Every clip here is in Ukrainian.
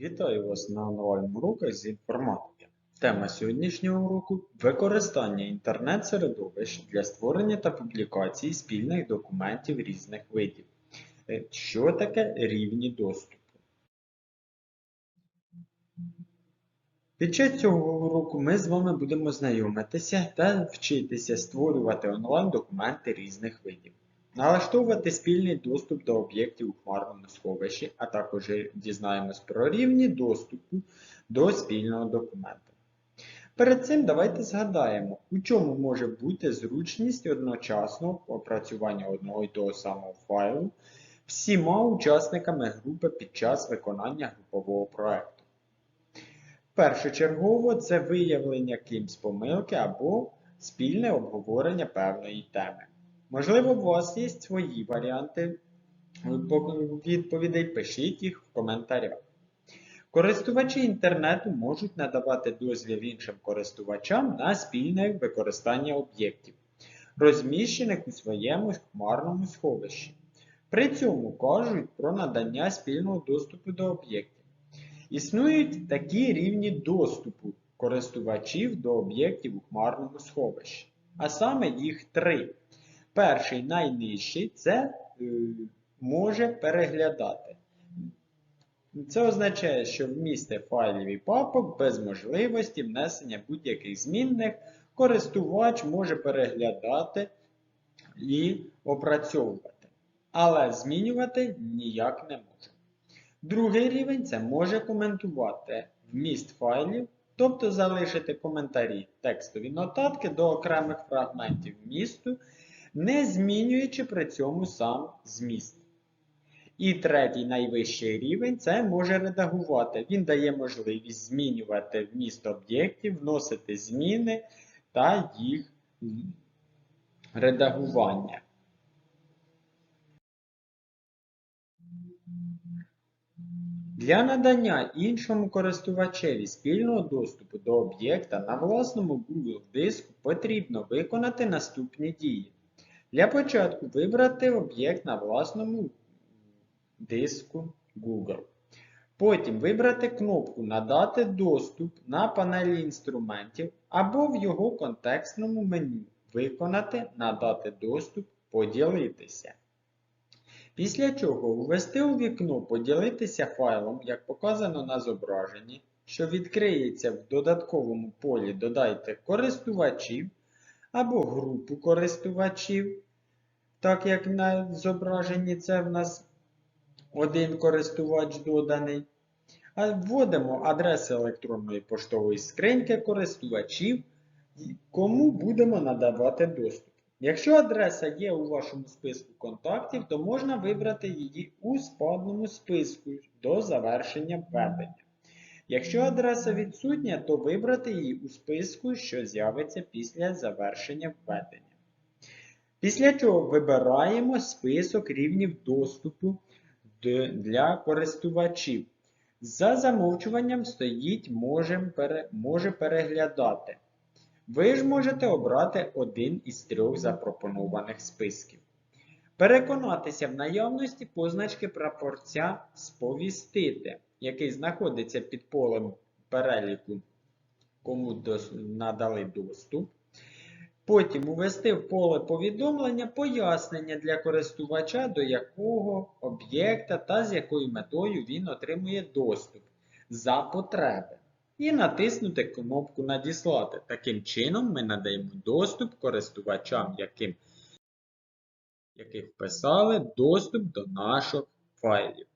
Вітаю вас на онлайн-уроках з інформатики. Тема сьогоднішнього уроку – використання інтернет-середовищ для створення та публікації спільних документів різних видів. Е, Що таке рівні доступу? Під час цього уроку ми з вами будемо знайомитися та вчитися створювати онлайн-документи різних видів, налаштовувати спільний доступ до об'єктів у хмарному сховищі, а також дізнаємось про рівні доступу до спільного документа. Перед цим давайте згадаємо, у чому може бути зручність одночасного опрацювання одного і того самого файлу всіма учасниками групи під час виконання групового проекту. Першочергово це виявлення кимсь помилки або спільне обговорення певної теми. Можливо, у вас є свої варіанти відповідей, пишіть їх в коментарях. Користувачі інтернету можуть надавати дозвіл іншим користувачам на спільне використання об'єктів, розміщених у своєму хмарному сховищі. При цьому кажуть про надання спільного доступу до об'єктів. Існують такі рівні доступу користувачів до об'єктів у хмарному сховищі. А саме їх три. Перший найнижчий це е, може переглядати. Це означає, що вмісти файлів і папок без можливості внесення будь-яких змінних користувач може переглядати і опрацьовувати. Але змінювати ніяк не може. Другий рівень це може коментувати вміст файлів, тобто залишити коментарі текстові нотатки до окремих фрагментів вмісту, не змінюючи при цьому сам зміст. І третій найвищий рівень це може редагувати. Він дає можливість змінювати вміст об'єктів, вносити зміни та їх редагування. Для надання іншому користувачеві спільного доступу до об'єкта на власному Google диску потрібно виконати наступні дії. Для початку вибрати об'єкт на власному диску Google. Потім вибрати кнопку Надати доступ на панелі інструментів або в його контекстному меню Виконати Надати доступ Поділитися. Після чого ввести у вікно Поділитися файлом, як показано на зображенні, що відкриється в додатковому полі Додайте користувачів або групу користувачів, так як на зображенні це в нас один користувач доданий. А вводимо адреси електронної поштової скриньки користувачів, кому будемо надавати доступ. Якщо адреса є у вашому списку контактів, то можна вибрати її у спадному списку до завершення введення. Якщо адреса відсутня, то вибрати її у списку, що з'явиться після завершення введення. Після чого вибираємо список рівнів доступу для користувачів. За замовчуванням стоїть може переглядати. Ви ж можете обрати один із трьох запропонованих списків. Переконатися в наявності позначки прапорця Сповістити, який знаходиться під полем переліку, кому надали доступ. Потім увести в поле повідомлення пояснення для користувача, до якого об'єкта та з якою метою він отримує доступ за потреби. І натиснути кнопку Надіслати. Таким чином ми надаємо доступ користувачам, яким, яких вписали доступ до наших файлів.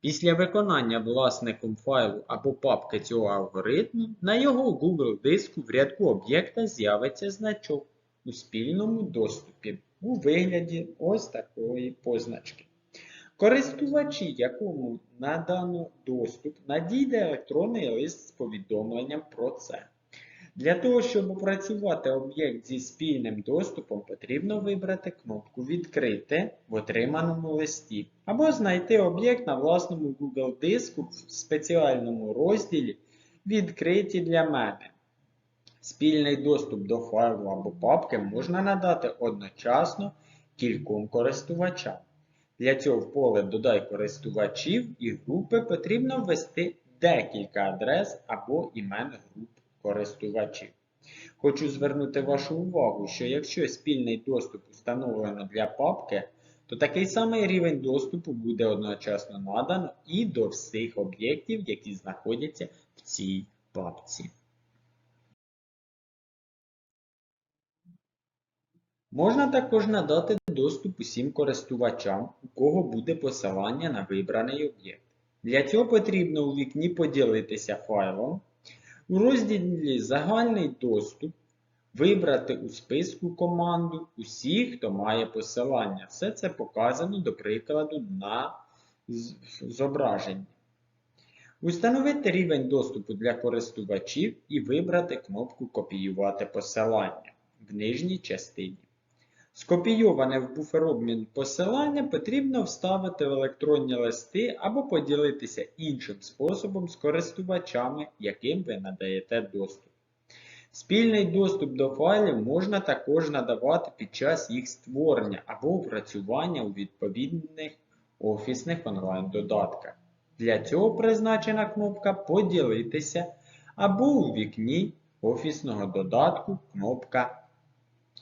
Після виконання власником файлу або папки цього алгоритму на його Google диску в рядку об'єкта з'явиться значок у спільному доступі у вигляді ось такої позначки. Користувачі, якому надано доступ, надійде електронний лист з повідомленням про це. Для того, щоб опрацювати об'єкт зі спільним доступом, потрібно вибрати кнопку Відкрити в отриманому листі, або знайти об'єкт на власному Google диску в спеціальному розділі Відкриті для мене. Спільний доступ до файлу або папки можна надати одночасно кільком користувачам. Для цього в поле Додай користувачів і групи потрібно ввести декілька адрес або імен груп користувачів. Хочу звернути вашу увагу, що якщо спільний доступ установлено для папки, то такий самий рівень доступу буде одночасно надано і до всіх об'єктів, які знаходяться в цій папці. Можна також надати доступ усім користувачам, у кого буде посилання на вибраний об'єкт. Для цього потрібно у вікні поділитися файлом, у розділі Загальний доступ вибрати у списку команду усіх, хто має посилання. Все це показано, до прикладу, на зображенні. Установити рівень доступу для користувачів і вибрати кнопку Копіювати посилання в нижній частині. Скопійоване в буферобмін посилання потрібно вставити в електронні листи або поділитися іншим способом з користувачами, яким ви надаєте доступ. Спільний доступ до файлів можна також надавати під час їх створення або опрацювання у відповідних офісних онлайн-додатках. Для цього призначена кнопка Поділитися або у вікні офісного додатку кнопка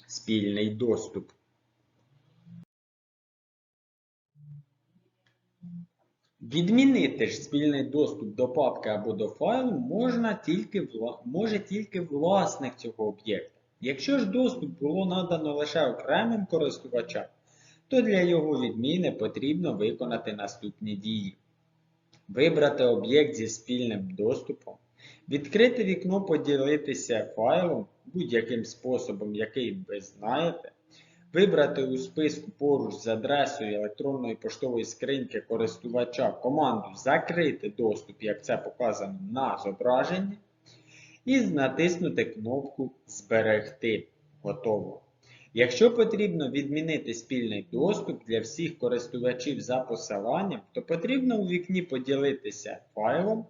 Спільний доступ. Відмінити ж спільний доступ до папки або до файлу можна тільки, може тільки власник цього об'єкта. Якщо ж доступ було надано лише окремим користувачам, то для його відміни потрібно виконати наступні дії. Вибрати об'єкт зі спільним доступом, відкрити вікно поділитися файлом будь-яким способом, який ви знаєте, вибрати у списку поруч з адресою електронної поштової скриньки користувача команду Закрити доступ, як це показано на зображенні, і натиснути кнопку Зберегти. Готово. Якщо потрібно відмінити спільний доступ для всіх користувачів за посиланням, то потрібно у вікні поділитися файлом,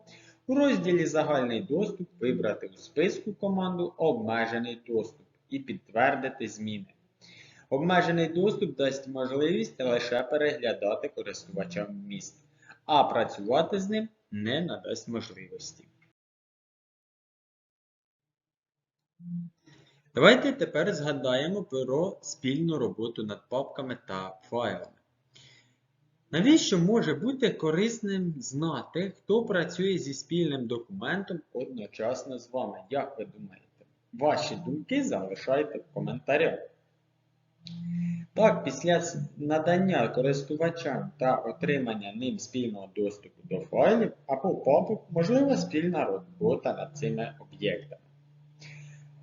у розділі Загальний доступ вибрати у списку команду Обмежений доступ і підтвердити зміни. Обмежений доступ дасть можливість лише переглядати користувачам вміст, а працювати з ним не надасть можливості. Давайте тепер згадаємо про спільну роботу над папками та файлами. Навіщо може бути корисним знати, хто працює зі спільним документом одночасно з вами? Як ви думаєте? Ваші думки залишайте в коментарях. Так, після надання користувачам та отримання ним спільного доступу до файлів або папок можлива спільна робота над цими об'єктами.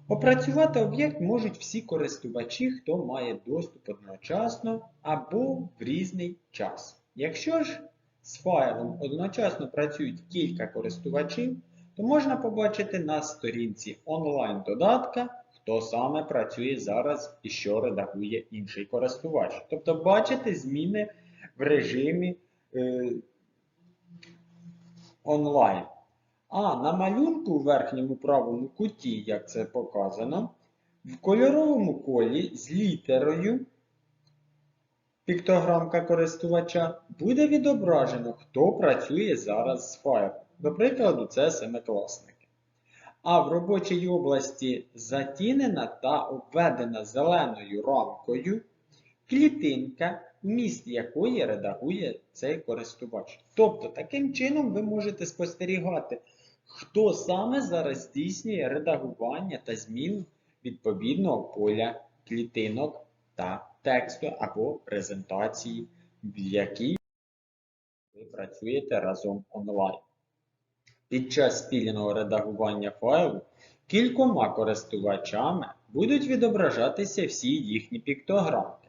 Опрацювати об'єкт можуть всі користувачі, хто має доступ одночасно або в різний час. Якщо ж з файлом одночасно працюють кілька користувачів, то можна побачити на сторінці онлайн-додатка, хто саме працює зараз і що редагує інший користувач. Тобто бачите зміни в режимі е, онлайн. А на малюнку у верхньому правому куті, як це показано, в кольоровому колі з літерою піктограмка користувача буде відображено, хто працює зараз з файлом. До прикладу, це семикласники. А в робочій області затінена та обведена зеленою рамкою клітинка, вміст якої редагує цей користувач. Тобто, таким чином ви можете спостерігати, хто саме зараз здійснює редагування та зміну відповідного поля клітинок та тексту або презентації, в якій ви працюєте разом онлайн. Під час спільного редагування файлу кількома користувачами будуть відображатися всі їхні піктограмки.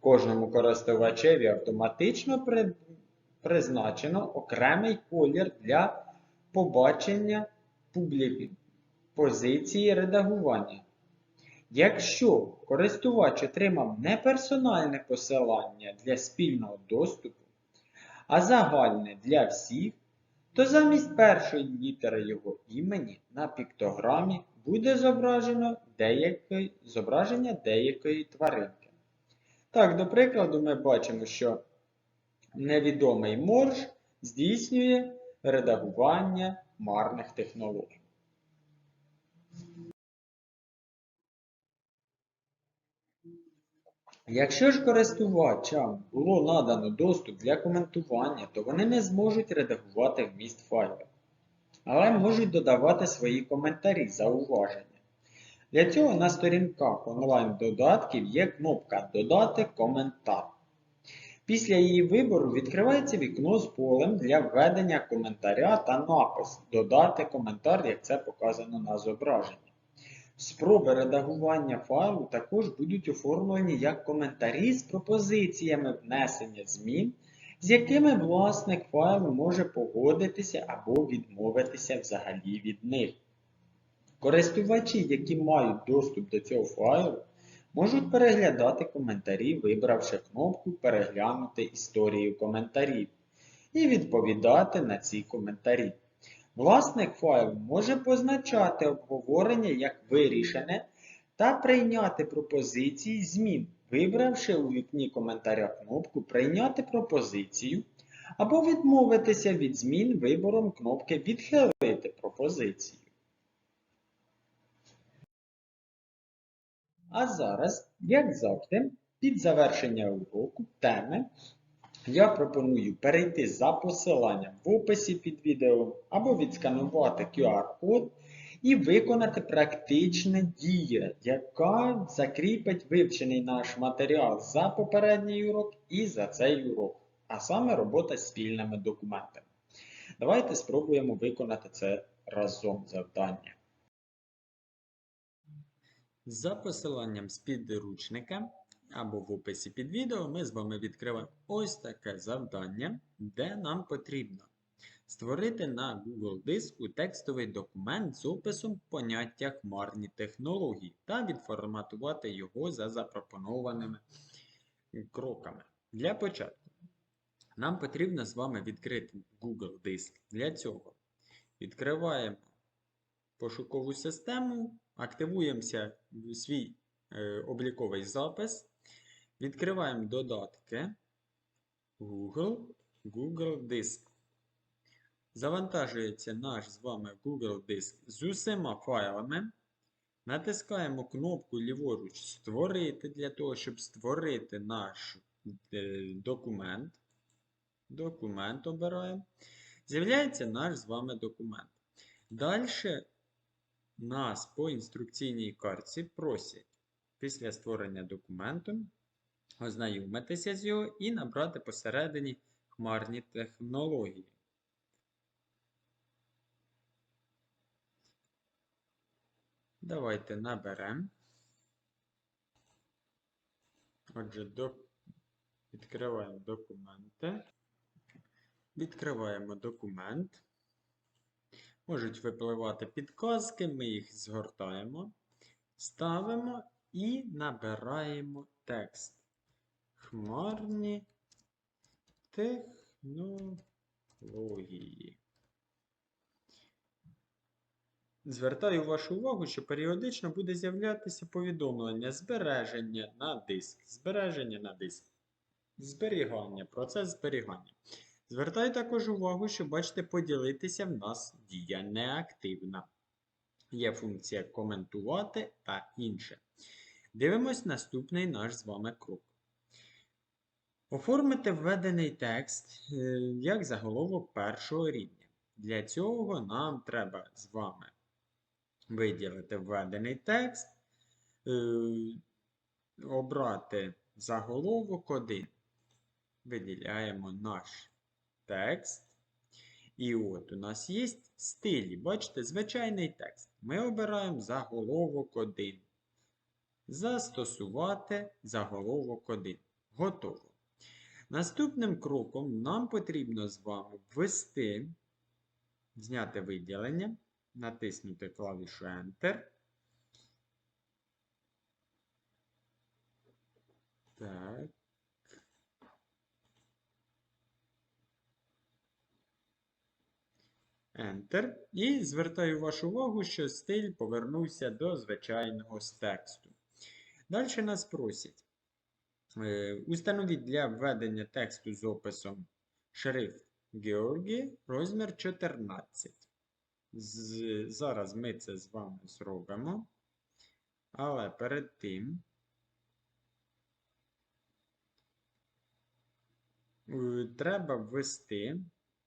Кожному користувачеві автоматично при- призначено окремий колір для побачення публі... позиції редагування. Якщо користувач отримав не персональне посилання для спільного доступу, а загальне для всіх, то замість першої літери його імені на піктограмі буде зображено деяке, зображення деякої тваринки. Так, до прикладу, ми бачимо, що невідомий морж здійснює редагування марних технологій. Якщо ж користувачам було надано доступ для коментування, то вони не зможуть редагувати вміст файлу, але можуть додавати свої коментарі, зауваження. Для цього на сторінках онлайн-додатків є кнопка Додати коментар. Після її вибору відкривається вікно з полем для введення коментаря та напис Додати коментар, як це показано на зображенні. Спроби редагування файлу також будуть оформлені як коментарі з пропозиціями внесення змін, з якими власник файлу може погодитися або відмовитися взагалі від них. Користувачі, які мають доступ до цього файлу, можуть переглядати коментарі, вибравши кнопку Переглянути історію коментарів і відповідати на ці коментарі. Власник файлу може позначати обговорення як вирішене та прийняти пропозиції змін, вибравши у вікні коментаря кнопку Прийняти пропозицію або відмовитися від змін вибором кнопки Відхилити пропозицію. А зараз, як завжди, під завершення уроку теми я пропоную перейти за посиланням в описі під відео або відсканувати QR-код і виконати практичне дія, яка закріпить вивчений наш матеріал за попередній урок і за цей урок, а саме робота з спільними документами. Давайте спробуємо виконати це разом завдання. За посиланням з підручника або в описі під відео ми з вами відкриваємо ось таке завдання, де нам потрібно створити на Google диску текстовий документ з описом поняття хмарні технології та відформатувати його за запропонованими кроками. Для початку нам потрібно з вами відкрити Google диск. Для цього відкриваємо пошукову систему, активуємося свій е, обліковий запис, відкриваємо додатки Google, Google Диск. Завантажується наш з вами Google Диск з усіма файлами. Натискаємо кнопку ліворуч Створити для того, щоб створити наш е, документ. Документ обираємо. З'являється наш з вами документ. Далі нас по інструкційній картці просять після створення документу ознайомитися з його і набрати посередині хмарні технології. Давайте наберемо. Отже, до... відкриваємо документи. Відкриваємо документ. Можуть випливати підказки, ми їх згортаємо, ставимо і набираємо текст. Хмарні технології. Звертаю вашу увагу, що періодично буде з'являтися повідомлення збереження на диск. Збереження на диск. Зберігання, процес зберігання. Звертаю також увагу, що бачите, поділитися в нас дія неактивна. Є функція коментувати та інше. Дивимось наступний наш з вами крок. Оформити введений текст е, як заголовок першого рівня. Для цього нам треба з вами виділити введений текст, е, обрати заголовок 1. Виділяємо наш текст. І от у нас є стилі. Бачите, звичайний текст. Ми обираємо заголовок 1. Застосувати заголовок 1. Готово. Наступним кроком нам потрібно з вами ввести, зняти виділення, натиснути клавішу Enter. Так. Enter. І звертаю вашу увагу, що стиль повернувся до звичайного з тексту. Далі нас просять Установіть для введення тексту з описом шрифт Георгій розмір 14. З- Зараз ми це з вами зробимо. Але перед тим е, треба ввести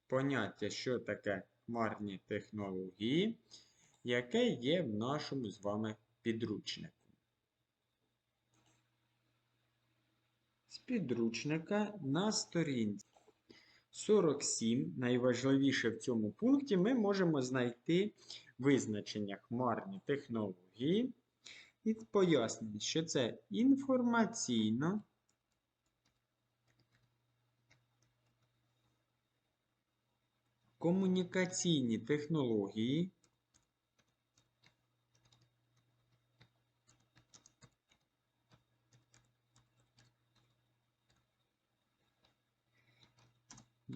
поняття, що таке хмарні технології, яке є в нашому з вами підручнику. З підручника на сторінці. 47, найважливіше в цьому пункті, ми можемо знайти визначення хмарні технології і пояснення, що це інформаційно комунікаційні технології,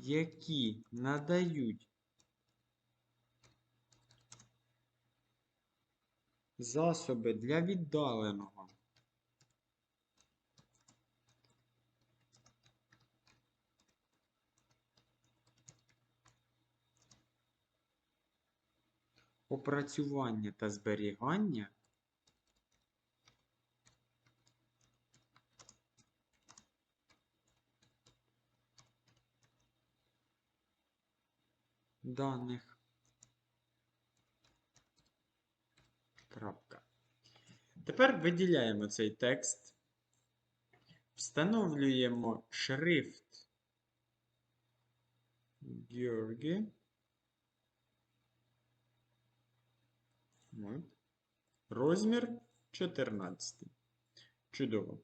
які надають засоби для віддаленого. Опрацювання та зберігання даних. Крапка. Тепер виділяємо цей текст, встановлюємо шрифт Георгі. Розмір 14. Чудово.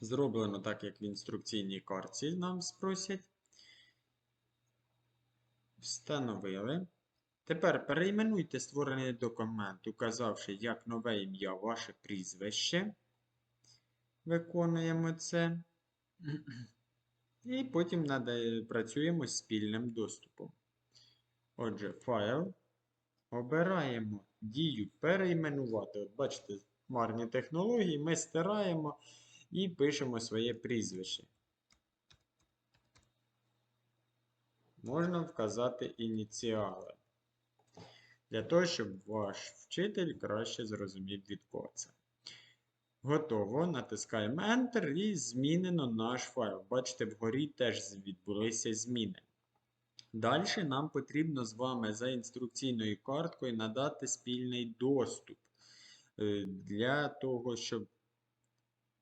Зроблено так, як в інструкційній карті нам спросять. Встановили. Тепер перейменуйте створений документ, указавши як нове ім'я ваше прізвище. Виконуємо це. І потім працюємо спільним доступом. Отже, файл. Обираємо дію перейменувати. От бачите, марні технології. Ми стираємо і пишемо своє прізвище. Можна вказати ініціали. Для того, щоб ваш вчитель краще зрозумів від кого це. Готово. Натискаємо Enter і змінено наш файл. Бачите, вгорі теж відбулися зміни. Далі нам потрібно з вами за інструкційною карткою надати спільний доступ е, для того, щоб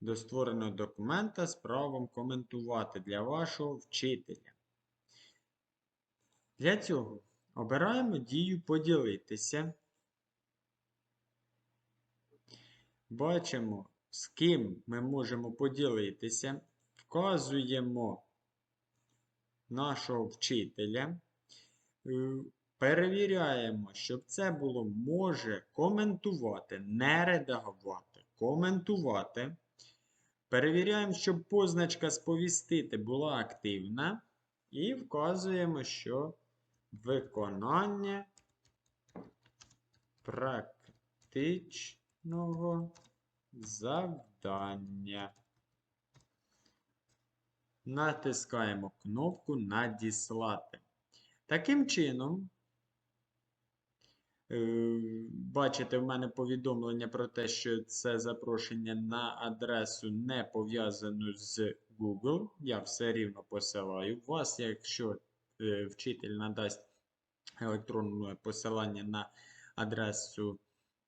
до створеного документа з правом коментувати для вашого вчителя. Для цього обираємо дію поділитися. Бачимо, з ким ми можемо поділитися. Вказуємо нашого вчителя. Е, Перевіряємо, щоб це було може коментувати, не редагувати, коментувати. Перевіряємо, щоб позначка сповістити була активна. І вказуємо, що виконання практичного завдання. Натискаємо кнопку Надіслати. Таким чином, е, бачите, в мене повідомлення про те, що це запрошення на адресу не пов'язану з Google. Я все рівно посилаю. Вас, якщо вчитель надасть електронне посилання на адресу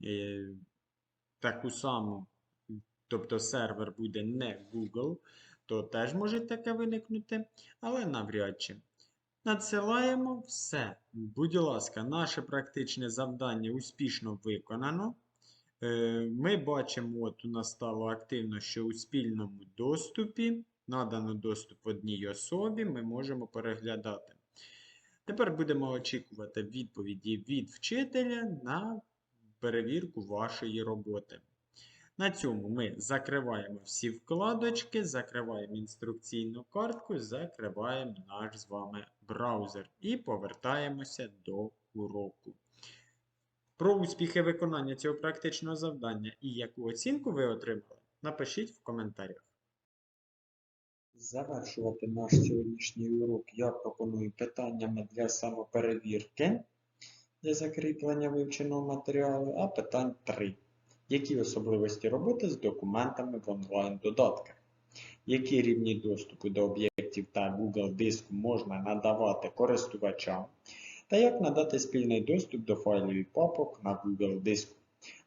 е, таку саму, тобто сервер буде не Google, то теж може таке виникнути, але навряд чи. Надсилаємо все. Будь ласка, наше практичне завдання успішно виконано. Е, Ми бачимо, от у нас стало активно, що у спільному доступі надано доступ одній особі, ми можемо переглядати. Тепер будемо очікувати відповіді від вчителя на перевірку вашої роботи. На цьому ми закриваємо всі вкладочки, закриваємо інструкційну картку, закриваємо наш з вами браузер і повертаємося до уроку. Про успіхи виконання цього практичного завдання і яку оцінку ви отримали, напишіть в коментарях. Завершувати наш сьогоднішній урок я пропоную питаннями для самоперевірки для закріплення вивченого матеріалу, а питань 3. Які особливості роботи з документами в онлайн-додатках? Які рівні доступу до об'єктів та Google диску можна надавати користувачам? Та як надати спільний доступ до файлів і папок на Google диску?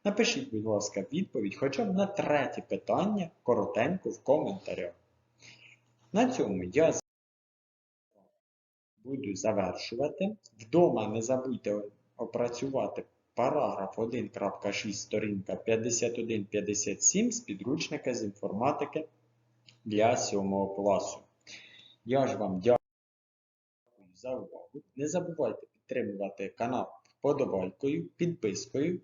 Напишіть, будь ласка, відповідь хоча б на третє питання коротенько в коментарях. На цьому я буду завершувати. Вдома не забудьте опрацювати параграф 1.6 сторінка 51-57 з підручника з інформатики для 7 класу. Я ж вам дякую за увагу. Не забувайте підтримувати канал вподобайкою, підпискою.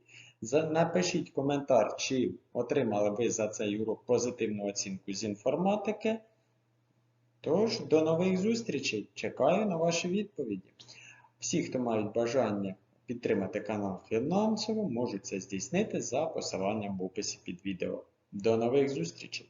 Напишіть коментар, чи отримали ви за цей урок позитивну оцінку з інформатики. Тож, до нових зустрічей. Чекаю на ваші відповіді. Всі, хто мають бажання підтримати канал фінансово, можуть це здійснити за посиланням в описі під відео. До нових зустрічей!